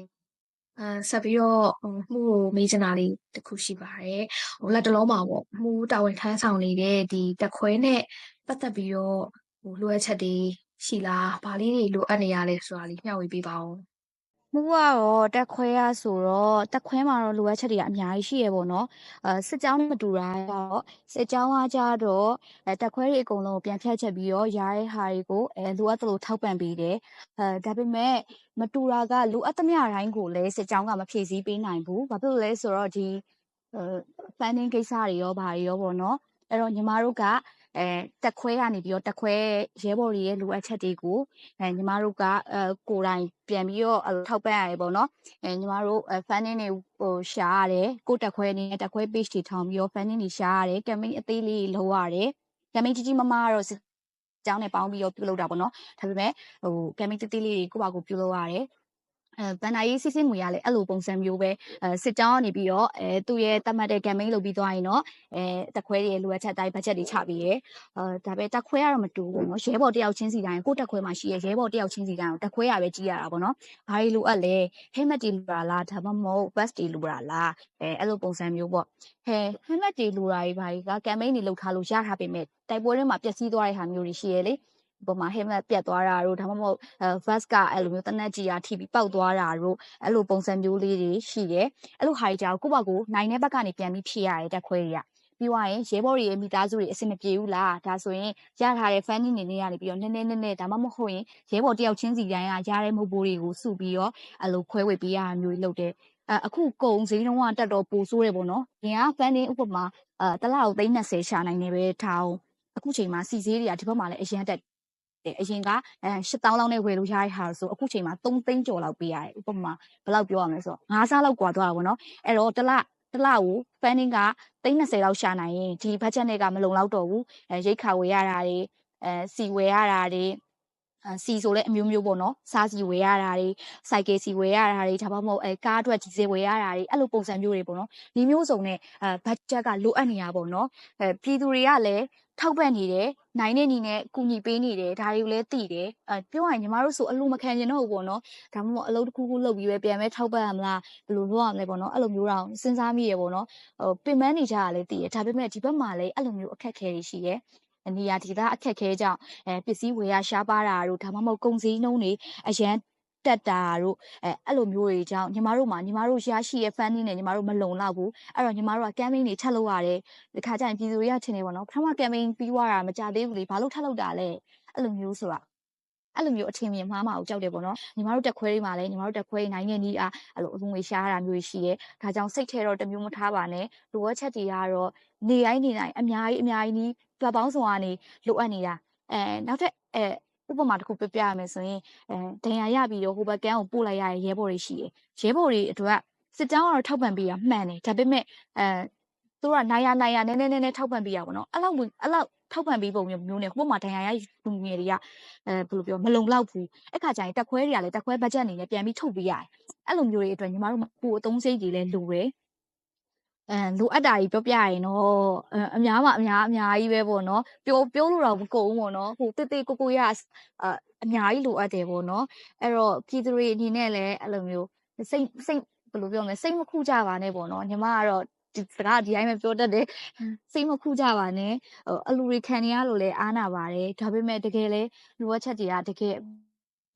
Speaker 1: အဲဆက်ပြီးတော့ဟိုမှုကိုမေးချင်တာလေးတစ်ခုရှိပါတယ်ဟိုလက်တလုံးမှာပေါ့မှုတာဝန်ထမ်းဆောင်နေတဲ့ဒီတက်ခွဲနဲ့ပတ်သက်ပြီးတော့ဟိုလိုအပ်ချက်တွေရှိလားဘာလေးတွေလိုအပ်နေရလဲဆိုတာလေးမျှဝေပေးပါဦး
Speaker 2: မှုကတော့တက်ခွဲရဆိုတော့တက်ခွဲမှာတော့လိုအပ်ချက်တွေကအများကြီးရှိရပေါ့နော်အဲစစ်ကြောင်းနဲ့မတူတာကတော့စစ်ကြောင်းကကြတော့အဲတက်ခွဲတွေအကုန်လုံးကိုပြန်ဖြတ်ချက်ပြီးတော့ရားရဲ့ဟာတွေကိုအဲလိုအပ်သလိုထောက်ပံ့ပေးတယ်အဲဒါပေမဲ့မတူတာကလိုအပ်သမျှတိုင်းကိုလည်းစစ်ကြောင်းကမဖြည့်ဆည်းပေးနိုင်ဘူးဘာဖြစ်လို့လဲဆိုတော့ဒီအဲ planning ကိစ္စတွေရောဘာတွေရောပေါ့နော်အဲ့တော့ညီမတို့က အဲတက်ခွဲကနေပြီးတော့တက်ခွဲရဲဘော်တွေရဲ့လိုအပ်ချက်တွေကိုအဲညီမတို့ကအဲကိုယ်တိုင်ပြန်ပြီးတော့အဲ့လိုထောက်ပံ့ရတယ်ပေါ့နော်အဲညီမတို့အဲ funding တွေဟိုရှာရတယ်ကိုယ့်တက်ခွဲနဲ့တက်ခွဲ page တွေထောင်ပြီးတော့ funding တွေရှာရတယ် campaign အသေးလေးတွေလုပ်ရတယ် campaign ကြီးကြီးမားမားတော့စစ်ကြောင်းနဲ့ပေါင်းပြီးတော့ပြုလုပ်တာပေါ့နော်ဒါပေမဲ့ဟို campaign သေးသေးလေးတွေကိုယ့်ဘာကိုပြုလုပ်ရတယ် အဲဗန်နာရေးစစ်စစ်ငွေရလဲအဲ့လိုပုံစံမျိုးပဲအဲစစ်ကြောင်းကနေပြီးတော့အဲသူ့ရဲ့တတ်မှတ်တဲ့ campaign လုပ်ပြီးသွားရင်တော့အဲတက်ခွဲတွေရဲ့လိုအပ်ချက်အတိုင်း budget တွေချပြီးရဲအဲဒါပဲတက်ခွဲကတော့မတူဘူးเนาะရဲဘော်တယောက်ချင်းစီတိုင်းကိုယ့်တက်ခွဲမှာရှိရဲရဲဘော်တယောက်ချင်းစီတိုင်းကိုတက်ခွဲရပဲကြည့်ရတာပေါ့နော်ဘာတွေလိုအပ်လဲ helmet တွေလိုတာလားဒါမှမဟုတ် vest တွေလိုတာလားအဲအဲ့လိုပုံစံမျိုးပေါ့ဟဲ helmet တွေလိုတာတွေဘာတွေက campaign တွေလုပ်ထားလို့ရထားပေမဲ့တိုက်ပွဲတွေမှာပျက်စီးသွားတဲ့ဟာမျိုးတွေရှိရဲလေဒီ ပေါ်မှာ helmet ပြတ်သွားတာတို့ဒါမှမဟုတ်အဲ vest ကအဲ့လိုမျိုးတနက်ကြီးရာထိပြီးပောက်သွားတာတို့အဲ့လိုပုံစံမျိုးလေးတွေရှိတယ်အဲ့လိုဟာတွေကြောင့်ကိုယ့်ဘာကိုနိုင်တဲ့ဘက်ကနေပြန်ပြီးဖြည့်ရတယ်တက်ခွဲတွေကပြီးသွားရင်ရဲဘော်တွေရဲ့မိသားစုတွေအဆင်မပြေဘူးလားဒါဆိုရင်ရထားတဲ့ funding တွေနဲ့ကနေပြီးတော့နည်းနည်းနည်းနည်းဒါမှမဟုတ်ရင်ရဲဘော်တယောက်ချင်းစီတိုင်းကရတဲ့မဟုတ်ဘိုးတွေကိုစုပြီးတော့အဲ့လိုခွဲဝေပေးရတာမျိုးတွေလုပ်တဲ့အဲအခုကုံစည်းလုံးကတက်တော့ပိုဆိုးတယ်ပေါ့နော်။ရင်က funding ဥပမာအဲတစ်လကို330ရှာနိုင်နေပဲထားအောင်အခုချိန်မှာစီစည်းတွေကဒီဘက်မှာလည်းအရင်တက် တယ်အရင်ကအဲ8000လောက်နဲ့ဝယ်လို့ရတဲ့ဟာဆိုအခုချိန်မှာ3သိန်းကျော်လောက်ပေးရတယ်ဥပမာဘယ်လောက်ပြောရမလဲဆိုတော့5စားလောက်กว่าသွားတာပေါ့နော်။အဲ့တော့တစ်လတစ်လကို funding က330လောက်ရှာနိုင်ရင်ဒီ budget နဲ့ကမလုံလောက်တော့ဘူးအဲရိတ်ခါဝယ်ရတာတွေအဲစီဝယ်ရတာတွေအဲ စီဆိုလဲအမျိုးမျိုးပေါ့နော်စားစီဝယ်ရတာတွေစိုက်ကယ်စီဝယ်ရတာတွေဒါမှမဟုတ်အဲကားအတွက်ဒီဇယ်ဝယ်ရတာတွေအဲ့လိုပုံစံမျိုးတွေပေါ့နော်ဒီမျိုးစုံနဲ့အဲ budget ကလိုအပ်နေတာပေါ့နော်အဲပြည်သူတွေကလည်းထောက်ပံ့နေတယ်နိုင်တဲ့ညီနဲ့ကူညီပေးနေတယ်ဒါတွေကိုလည်းသိတယ်အဲပြောရရင်ညီမတို့ဆိုအလိုမခံကျင်တော့ဘူးပေါ့နော်ဒါမှမဟုတ်အလုပ်တစ်ခုခုလုပ်ပြီးပဲပြန်မဲထောက်ပံ့ရမလားဘယ်လိုလုပ်ရမလဲပေါ့နော်အဲ့လိုမျိုးတော့စဉ်းစားမိရပေါ့နော်ဟိုပင်ပန်းနေကြရလဲသိတယ်ဒါပေမဲ့ဒီဘက်မှာလည်းအဲ့လိုမျိုးအခက်အခဲတွေရှိတယ် နေရာဒေသအခက်အခဲကြောင့်အဲပစ္စည်းဝယ်ရရှားပါတာတို့ဒါမှမဟုတ်ကုန်စည်နှုန်းတွေအရန်တက်တာတို့အဲအဲ့လိုမျိုးတွေကြောင့်ညီမတို့မှာညီမတို့ရရှိရဲ့ funding နဲ့ညီမတို့မလုံလောက်ဘူးအဲ့တော့ညီမတို့က campaign တွေထပ်လုပ်ရတယ်ဒီခါကျရင်ပြည်သူတွေကထင်နေပါတော့ပထမ campaign ပြီးသွားတာမကြသေးဘူးလေဘာလို့ထပ်လုပ်တာလဲအဲ့လိုမျိုးဆိုတာအဲ့လိုမျိုးအထင်မြင်မှားမှာကိုကြောက်တယ်ပေါ့နော်ညီမတို့တက်ခွဲတွေမှာလည်းညီမတို့တက်ခွဲနိုင်နေနီးအားအဲ့လိုအငွေရှားတာမျိုးရှိရဲဒါကြောင့်စိတ်ထဲတော့တမျိုးမထားပါနဲ့လိုအပ်ချက်တွေကတော့နေတိုင်းနေတိုင်းအများကြီးအများကြီးနီး ပြပေါင်းစုံကနေလိုအပ်နေတာအဲနောက်ထပ်အဲဥပမာတစ်ခုပြပြရမယ်ဆိုရင်အဲဒဏ်ရာရပြီးတော့ဟိုဘက်ကန်းကိုပို့လိုက်ရတဲ့ရဲဘော်တွေရှိတယ်ရဲဘော်တွေအတွက်စစ်ကြောင်းကတော့ထောက်ပံ့ပေးရမှန်တယ်ဒါပေမဲ့အဲသူတို့ကနိုင်ရနိုင်ရနည်းနည်းနည်းနည်းထောက်ပံ့ပေးရပါတော့အဲ့လောက်အဲ့လောက်ထောက်ပံ့ပေးပုံမျိုးနဲ့ဟိုဘက်မှာဒဏ်ရာရလူငယ်တွေကအဲဘယ်လိုပြောမလုံလောက်ဘူးအဲ့ခါကျရင်တက်ခွဲတွေကလည်းတက်ခွဲဘတ်ဂျက်အနေနဲ့ပြန်ပြီးထုတ်ပေးရတယ်အဲ့လိုမျိုးတွေအတွက်ညီမတို့ပိုအသုံးစိတ်တွေလည်းလိုတယ် အဲလိုအပ်တာကြီးပြောပြရရင်တော့အများမှာအများအများကြီးပဲပေါ့နော်ပြောပြောလို့တော့မကုန်ဘူးပေါ့နော်ဟိုတိတ်တိတ်ကိုကိုရအအများကြီးလိုအပ်တယ်ပေါ့နော်အဲ့တော့ပြည်သူတွေအနေနဲ့လည်းအဲ့လိုမျိုးစိတ်စိတ်ဘယ်လိုပြောမလဲစိတ်မခုကြပါနဲ့ပေါ့နော်ညီမကတော့ဒီစကားဒီတိုင်းပဲပြောတတ်တယ်စိတ်မခုကြပါနဲ့ဟိုအလူတွေခံနေရလို့လဲအားနာပါတယ်ဒါပေမဲ့တကယ်လဲလိုအပ်ချက်တွေကတကယ်အ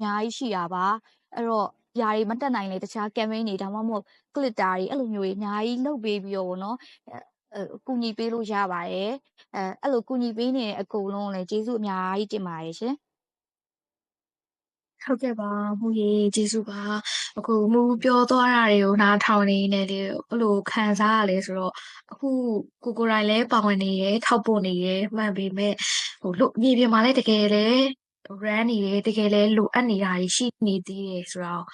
Speaker 2: များကြီးရှိတာပါအဲ့တော့ ຢာတွေမတက်နိုင်လေတခြား campaign တွေဒါမှမဟုတ် glitter တွေအဲ့လိုမျိုးတွေအများကြီးလုပ်ပေးပြီးတော့ဗောနော်အဲကူညီပေးလို့ရပါတယ်အဲအဲ့လိုကူညီပေးနေတဲ့အကုန်လုံးလည်းကျေးဇူးအများကြီးတင်ပါတယ်ရှင်
Speaker 1: ဟုတ်ကဲ့ပါမူရေကျေးဇူးပါအခုမူပြောသွားတာတွေကိုနားထောင်နေနေလေဘလို့ခံစားရလဲဆိုတော့အခုကိုကိုရိုင်းလဲပါဝင်နေရဲထောက်ပို့နေရဲမှန်ပေမဲ့ဟိုလို့မြေပြင်မှာလည်းတကယ်လဲ run နေတယ်တကယ်လဲလိုအပ်နေတာရှိနေသေးတယ်ဆိုတော့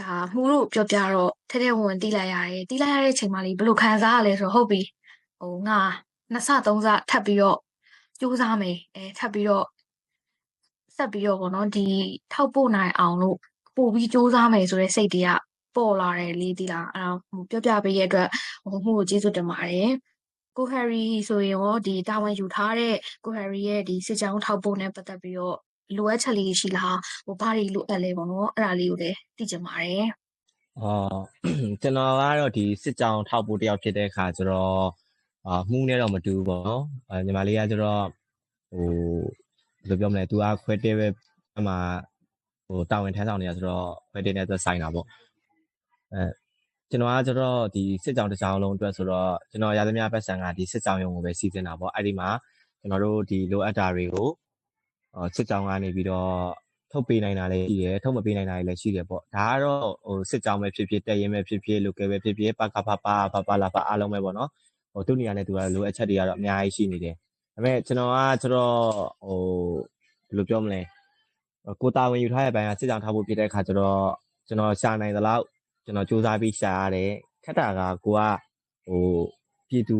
Speaker 1: ဒါမှုတို့ပြောပြတော့ထဲထဲဝင်ဝင်တီးလိုက်ရတယ်တီးလိုက်ရတဲ့အချိန်မှလေးဘလို့ခံစားရလဲဆိုတော့ဟုတ်ပြီဟိုငါနှစ်ဆသုံးဆထပ်ပြီးတော့စူးစမ်းမယ်အဲထပ်ပြီးတော့ဆက်ပြီးတော့ဗောနော်ဒီထောက်ပို့နိုင်အောင်လို့ပို့ပြီးစူးစမ်းမယ်ဆိုတဲ့စိတ်တွေကပေါ်လာတယ်လေးဒီလားအဲ့တော့ဟိုပြောပြပေးရတဲ့အတွက်ဟိုမှုကိုကျေးဇူးတင်ပါတယ် ကိုဟယ်ရီဆိုရင်ရောဒီတာဝန်ယူထားတဲ့ကိုဟယ်ရီရဲ့ဒီစစ်ကြောင်းထောက်ပို့နဲ့ပတ်သက်ပြီးတော့လိုအပ်ချက်လေးရှိလားဟိုဘာတွေလိုအပ်လဲပေါ့နော်အဲ့ဒါလေးကိုလည်းသိချင်ပါတယ်
Speaker 3: အော်ကျွန်တော်ကတော့ဒီစစ်ကြောင်ထောက်ဖို့တယောက်ဖြစ်တဲ့အခါကျတော့အာမှုနဲ့တော့မတူဘူးပေါ့နော်အဲညီမလေးကကျတော့ဟိုဘယ်လိုပြောမလဲသူကခွဲတဲပဲအမှဟိုတာဝန်ထမ်းဆောင်နေတာဆိုတော့ခွဲတဲနဲ့သက်ဆိုင်တာပေါ့အဲ ကျွန်တော်ကကျတော့ဒီစစ်ကြောင်တစ်ကြောင်လုံးအတွက်ဆိုတော့ကျွန်တော်ရသမျှပတ်စံကဒီစစ်ကြောင်ရုံကိုပဲစီစဉ်တာပေါ့အဲ့ဒီမှာကျွန်တော်တို့ဒီလိုအပ်တာတွေကိုဟိုစစ်ကြောင်ကနေပြီးတော့ထုတ်ပေးနိုင်တာလည်းရှိတယ်ထုတ်မပေးနိုင်တာလည်းရှိတယ်ပေါ့ဒါကတော့ဟိုစစ်ကြောင်ပဲဖြစ်ဖြစ်တက်ရင်ပဲဖြစ်ဖြစ် local ပဲဖြစ်ဖြစ်ပကဖပါဖပါလာပါအားလုံးပဲပေါ့နော်ဟိုသူ့နေရာနဲ့သူကလိုအပ်ချက်တွေကတော့အများကြီးရှိနေတယ်ဒါပေမဲ့ကျွန်တော်ကကျတော့ဟိုဘယ်လိုပြောမလဲကိုတာဝန်ယူထားတဲ့ဘိုင်းကစစ်ကြောင်ထားဖို့ဖြစ်တဲ့အခါကျတော့ကျွန်တော်ရှာနိုင်သလောက် ကျွန်တော်စူးစမ်းပြီးရှာရတယ်ခက်တာကကိုကဟိုပြည်သူ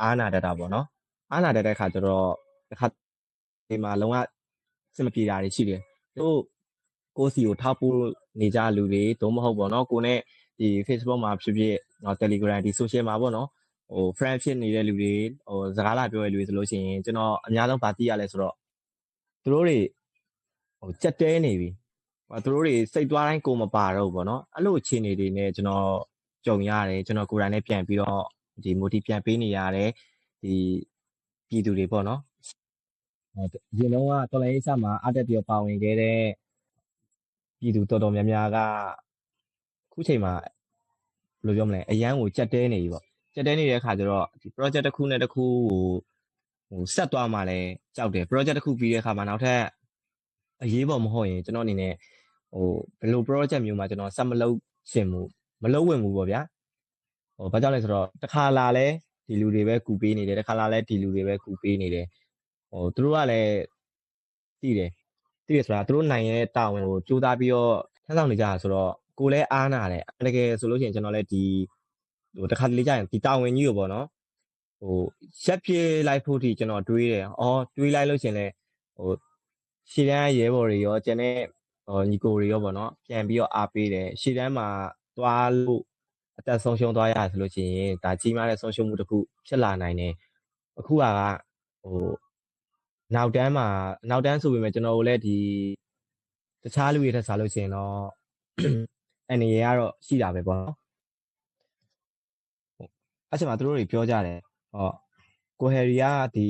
Speaker 3: အားနာတတ်တာပေါ့နော်အားနာတတ်တဲ့အခါကျတော့တစ်ခါဒီမှာလုံးဝစင်မပြေတာတွေရှိတယ်တို့ကိုစီကိုထောက်ပို့နေကြလူတွေတုံးမဟုတ်ပေါ့နော်ကိုနဲ့ဒီ Facebook မှာဖြစ်ဖြစ်နော် Telegram ဒီ social မှာပေါ့နော်ဟို friend ဖြစ်နေတဲ့လူတွေဟိုစကားလာပြောရတဲ့လူတွေဆိုလို့ရှိရင်ကျွန်တော်အများဆုံးဗာသိရလဲဆိုတော့သူတို့တွေဟိုကြက်တဲနေပြီဟို သူတို့တွေစိတ်သွားတိုင်းကိုမပါတော့ဘူးပေါ့နော်အဲ့လိုအခြေအနေတွေနဲ့ကျွန်တော်ကြုံရတယ်ကျွန်တော်ကိုယ်တိုင်နဲ့ပြန်ပြီးတော့ဒီ motive ပြန်ပေးနေရတယ်ဒီပြည်သူတွေပေါ့နော်ရင်တော့ကတော်လိုင်းရေးစမှာအတက်ပြောပါဝင်ခဲ့တဲ့ပြည်သူတော်တော်များများကခုချိန်မှာဘယ်လိုပြောမလဲအရန်ကိုကြက်တဲနေပြီပေါ့ကြက်တဲနေတဲ့အခါကျတော့ဒီ project တစ်ခုနဲ့တစ်ခုကိုဟိုဆက်သွားမှလည်းကြောက်တယ် project တစ်ခုပြီးတဲ့အခါမှာနောက်ထပ်အရေးပေါ်မဟုတ်ရင်ကျွန်တော်အနေနဲ့ ဟိုဘယ်လို project မျိုးမှာကျွန်တော်ဆက်မလုပ်ရှင်မှုမလုပ်ဝင်ဘူးပေါ့ဗျာဟိုဘာကြောင့်လဲဆိုတော့တစ်ခါလာလဲဒီလူတွေပဲကူပေးနေတယ်တစ်ခါလာလဲဒီလူတွေပဲကူပေးနေတယ်ဟိုသူတို့ကလည်းတည်တယ်တည်တယ်ဆိုတာသူတို့နိုင်ရဲ့တာဝန်ကိုကြိုးစားပြီးတော့ထမ်းဆောင်နေကြတာဆိုတော့ကိုလည်းအားနာတယ်တကယ်ဆိုလို့ရှိရင်ကျွန်တော်လည်းဒီဟိုတစ်ခါတလေကြာရင်ဒီတာဝန်ကြီးကိုပေါ့နော်ဟိုရက်ပြေးလိုက်ဖို့ထိကျွန်တော်တွေးတယ်အော်တွေးလိုက်လို့ရှင်လဲဟိုရှီတန်းရဲဘော်တွေရောကျန်တဲ့ဟို ညီကိုတွေရောပေါ့နော်ပြန်ပြီးတော့အားပေးတယ်ရှီတန်းမှာသွားလို့အသက်ဆုံးရှုံးသွားရဆိုလို့ရှိရင်ဒါကြီးမားတဲ့ဆုံးရှုံးမှုတစ်ခုဖြစ်လာနိုင်တယ်အခုကဟိုနောက်တန်းမှာနောက်တန်းဆိုပေမဲ့ကျွန်တော်တို့လည်းဒီတခြားလူတွေထက်စားလို့ရှိရင်တော့အနေရကတော့ရှိတာပဲပေါ့နော်အဲ့ချိန်မှာသူတို့တွေပြောကြတယ်ဟောကိုဟယ်ရီကဒီ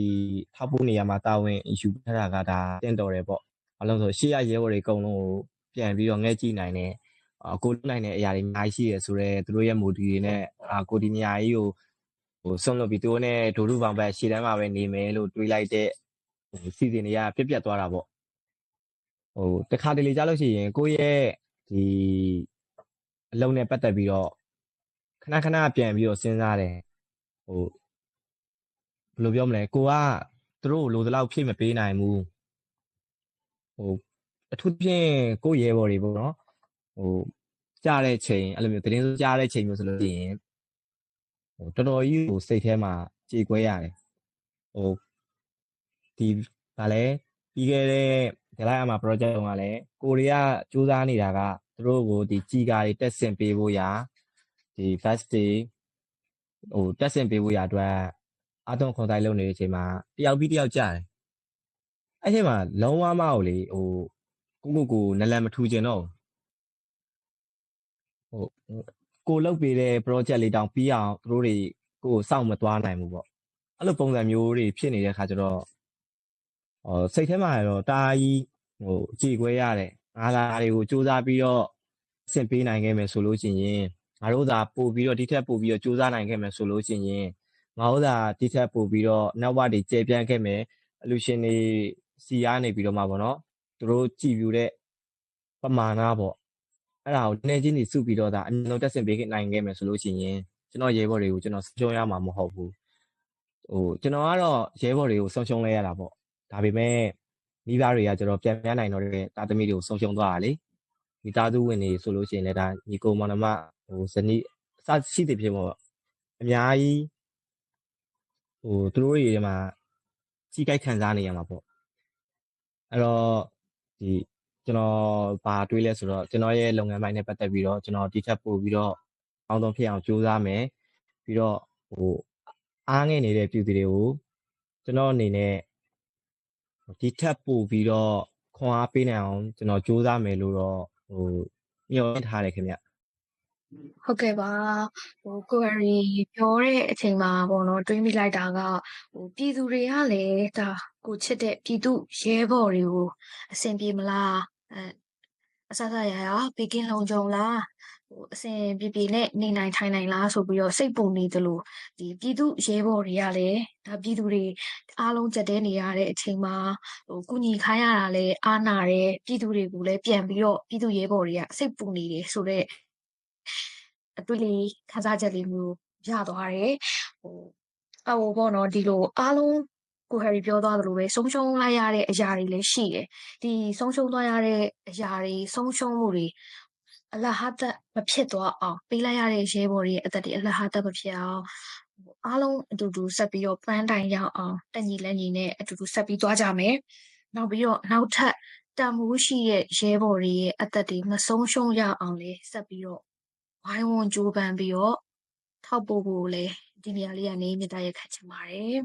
Speaker 3: ထောက်ပို့နေရမှာတာဝန် issue ထားတာကဒါတင့်တော်တယ်ပေါ့ ဘာလို့လဲဆိုရှေ့ရရဲဘော်တွေအကုန်လုံးကိုပြန်ပြီးတော့ငဲ့ကြည့်နိုင်တယ်အာကိုလုပ်နိုင်တဲ့အရာတွေအများကြီးရှိတယ်ဆိုတော့သူတို့ရဲ့ model တွေနဲ့အာကိုဒီနေရာကြီးကိုဟိုဆုံးလို့ပြီးသူတို့နဲ့ဒိုလူပောင်ဘက်ရှေ့တန်းမှာပဲနေမယ်လို့တွေးလိုက်တဲ့ဟိုစီစဉ်တွေကပြက်ပြက်သွားတာပေါ့ဟိုတခါတလေကြားလို့ရှိရင်ကိုယ့်ရဲ့ဒီအလုံးနဲ့ပတ်သက်ပြီးတော့ခဏခဏပြန်ပြီးတော့စဉ်းစားတယ်ဟိုဘယ်လိုပြောမလဲကိုကသူတို့လိုသလောက်ဖြည့်မပေးနိုင်ဘူး ဟိုအထူးသဖြင့်ကိုယ့်ရဲဘော်တွေပေါ့နော်ဟိုကြားတဲ့ချိန်အဲ့လိုမျိုးသတင်းစိုးကြားတဲ့ချိန်မျိုးဆိုလို့ရှိရင်ဟိုတော်တော်ကြီးဟိုစိတ်ထဲမှာကြေကွဲရတယ်ဟိုဒီဗာလဲပြီးခဲ့တဲ့ဒီလိုက်အမှာ project တုန်းကလည်းကိုရီးယားစူးစမ်းနေတာကသူတို့ကိုဒီကြီးကားတွေတက်ဆင်ပေးဖို့ရာဒီ fast day ဟိုတက်ဆင်ပေးဖို့ရာအတွက်အတုံးခွန်တိုင်းလုပ်နေတဲ့အချိန်မှာတယောက်ပြီးတယောက်ကြားတယ် အဲ့ချိန်မှာလုံးဝမဟုတ်လေဟိုကိုကိုကိုနလန်မထူကျင်တော့ဟိုကိုလုတ်ပေးတဲ့ project လေးတောင်ပြီးအောင်သူတို့တွေကိုစောင့်မသွားနိုင်ဘူးပေါ့အဲ့လိုပုံစံမျိုးတွေဖြစ်နေတဲ့ခါကျတော့ဟောစိတ်ထဲမှာတော့တာကြီးဟိုကြည်ခွဲရတယ်ငါလာတွေကိုစူးစမ်းပြီးတော့ဆင်ပေးနိုင်ခဲ့မယ်ဆိုလို့ရှိရင်ငါတို့သာပို့ပြီးတော့ဒီထက်ပို့ပြီးတော့စူးစမ်းနိုင်ခဲ့မယ်ဆိုလို့ရှိရင်ငါတို့သာဒီထက်ပို့ပြီးတော့နောက်ဝတွေကျေပြန့်ခဲ့မယ်အလူရှင်တွေ စီအားနေပြီးတော့မှပေါ့နော်သူတို့ကြည်ပြူတဲ့ပမာဏပေါ့အဲ့ဒါကိုနည်းချင်းနေစုပြီးတော့ဒါအနည်းဆုံးတက်ဆင်ပေးနိုင်ခဲ့မယ်ဆိုလို့ရှိရင်ကျွန်တော်ရဲဘော်တွေကိုကျွန်တော်ဆုံးရှုံးရမှာမဟုတ်ဘူးဟိုကျွန်တော်ကတော့ရဲဘော်တွေကိုဆုံးရှုံးလဲရတာပေါ့ဒါပေမဲ့မိဘတွေကကျွန်တော်ပြန်ပြန်နိုင်တော့တဲ့တာသမီတွေကိုဆုံးရှုံးသွားတာလေမိသားစုဝင်တွေဆိုလို့ရှိရင်လည်းဒါညီကိုမောင်နှမဟိုဇနီးအစရှိတဲ့ဖြစ်ပေါ့အများကြီးဟိုသူတို့တွေမှာကြီးကြိုက်ခံစားနေရမှာပေါ့ အဲ့တော့ဒီကျွန်တော်ဘာတွေးလဲဆိုတော့ကျွန်တော်ရဲ့လုပ်ငန်းပိုင်းနဲ့ပတ်သက်ပြီးတော့ကျွန်တော်တိကျပို့ပြီးတော့အောင်းဆုံးဖြစ်အောင်ကြိုးစားမယ်ပြီးတော့ဟိုအားငယ်နေတဲ့ပြည်သူတွေကိုကျွန်တော်အနေနဲ့ဒီထက်ပို့ပြီးတော့ခွန်အားပေးနိုင်အောင်ကျွန်တော်ကြိုးစားမယ်လို့တော့ဟိုညွှန်ထားတယ်ခင်ဗျ
Speaker 1: ဟုတ်ကဲ့ပါဟိုကိုရီပြောတဲ့အချိန်မှာပေါ့နော်တွေးမိလိုက်တာကဟိုပြည်သူတွေကလည်းဒါကိုချစ်တဲ့ပြည်သူရဲဘော်တွေကိုအဆင်ပြေမလားအဲအဆဆရရဘေကင်းလုံခြုံလားဟိုအဆင်ပြေပြေနဲ့နေနိုင်ထိုင်နိုင်လားဆိုပြီးတော့စိတ်ပုံနေသလိုဒီပြည်သူရဲဘော်တွေကလည်းဒါပြည်သူတွေအားလုံးကြက်တဲနေရတဲ့အချိန်မှာဟိုကုညီခိုင်းရတာလည်းအားနာတယ်ပြည်သူတွေကိုလည်းပြန်ပြီးတော့ပြည်သူရဲဘော်တွေကစိတ်ပူနေတယ်ဆိုတော့ အတွေ့လေးခန်းစားချက်လေးမျိုးရသွားတယ်ဟိုအဟိုပေါ့နော်ဒီလိုအားလုံးကိုဟယ်ရီပြောသွားသလိုပဲဆုံးရှုံးလိုက်ရတဲ့အရာတွေလည်းရှိတယ်ဒီဆုံးရှုံးသွားရတဲ့အရာတွေဆုံးရှုံးမှုတွေအလဟာတမဖြစ်သွားအောင်ပေးလိုက်ရတဲ့ရဲဘော်တွေရဲ့အသက်တွေအလဟာတမဖြစ်အောင်ဟိုအားလုံးအတူတူဆက်ပြီးတော့ပန်းတိုင်ရောက်အောင်တက်ညီလက်ညီနဲ့အတူတူဆက်ပြီးသွားကြမယ်နောက်ပြီးတော့နောက်ထပ်တန်မိုးရှိတဲ့ရဲဘော်တွေရဲ့အသက်တွေမဆုံးရှုံးရအောင်လေဆက်ပြီးတော့ ဝိုင်းဝန်းကြိုးပမ်းပြီးတော့ထောက်ပို့ဖို့လည်းဒီနေရာလေးကနေမြတ်တရက်ခတ်ချင်ပါတယ်